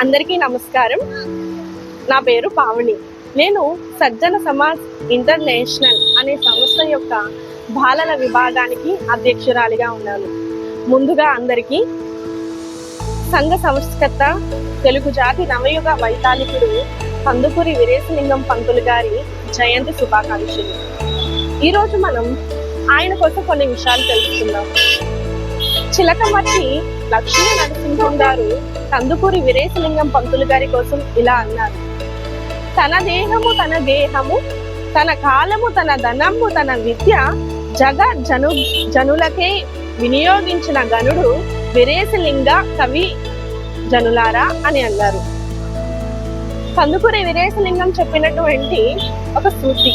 అందరికీ నమస్కారం. నా పేరు పావని. నేను సజ్జన సమాజ్ ఇంటర్నేషనల్ అనే సంస్థ యొక్క బాలల విభాగానికి అధ్యక్షురాలిగా ఉన్నాను. ముందుగా అందరికీ సంఘ సంస్కర్త తెలుగు జాతి నవయుగ వైతాళికుడు కందుకూరి వీరేశలింగం పంతులు గారి జయంతి శుభాకాంక్షలు. ఈరోజు మనం ఆయన కోసం కొన్ని విషయాలు తెలుసుకుందాం. చిలకమర్తి లక్ష్మీ నరసింహం గారు కందుకూరి వీరేశలింగం పంతులు గారి కోసం ఇలా అన్నారు. తన దేహము తన దేహము తన కాలము తన ధనము తన విద్య జగ జను జనులకే వినియోగించిన గనుడు వీరేశలింగ కవి జనులారా అని అన్నారు. కందుకూరి వీరేశలింగం చెప్పినటువంటి ఒక సూచి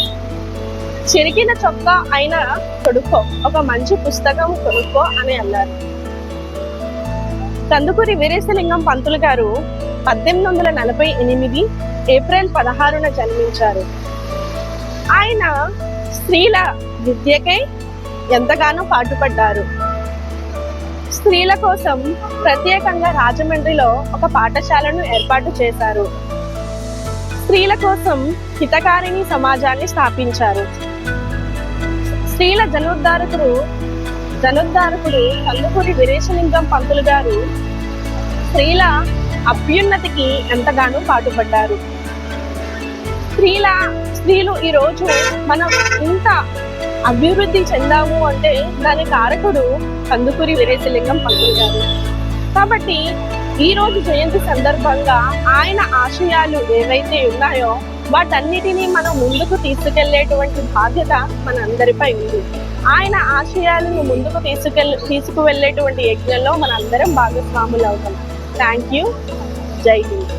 చిరిగిన చొక్కా అయిన కొడుకో ఒక మంచి పుస్తకం కొనుక్కో అని అన్నారు. కందుకూరి వీరేశలింగం పంతులు గారు పద్దెనిమిది వందల నలభై ఎనిమిది ఏప్రిల్ పదహారున జన్మించారు. ఆయన స్త్రీల విద్యకై ఎంతగానో పాటుపడ్డారు. స్త్రీల కోసం ప్రత్యేకంగా రాజమండ్రిలో ఒక పాఠశాలను ఏర్పాటు చేశారు. స్త్రీల కోసం హితకారిణి సమాజాన్ని స్థాపించారు. స్త్రీల జనోద్ధారకుడు జనోద్ధారకుడు కందుకూరి వీరేశలింగం పంతులు గారు స్త్రీల అభ్యున్నతికి ఎంతగానో పాటుపడ్డారు. స్త్రీల స్త్రీలు ఈ రోజు మనం ఇంత అభివృద్ధి చెందాము అంటే దాని కారకుడు కందుకూరి వీరేశలింగం పంతులు గారు. కాబట్టి ఈ రోజు జయంతి సందర్భంగా ఆయన ఆశయాలు ఏవైతే ఉన్నాయో వాటన్నిటినీ మనం ముందుకు తీసుకెళ్ళేటువంటి బాధ్యత మన అందరిపై ఉంది. ఆయన ఆశయాలను ముందుకు తీసుకెళ్ తీసుకువెళ్ళేటువంటి యజ్ఞంలో మనందరం భాగస్వాములు అవుతాం థ్యాంక్ యూ జై హింద్.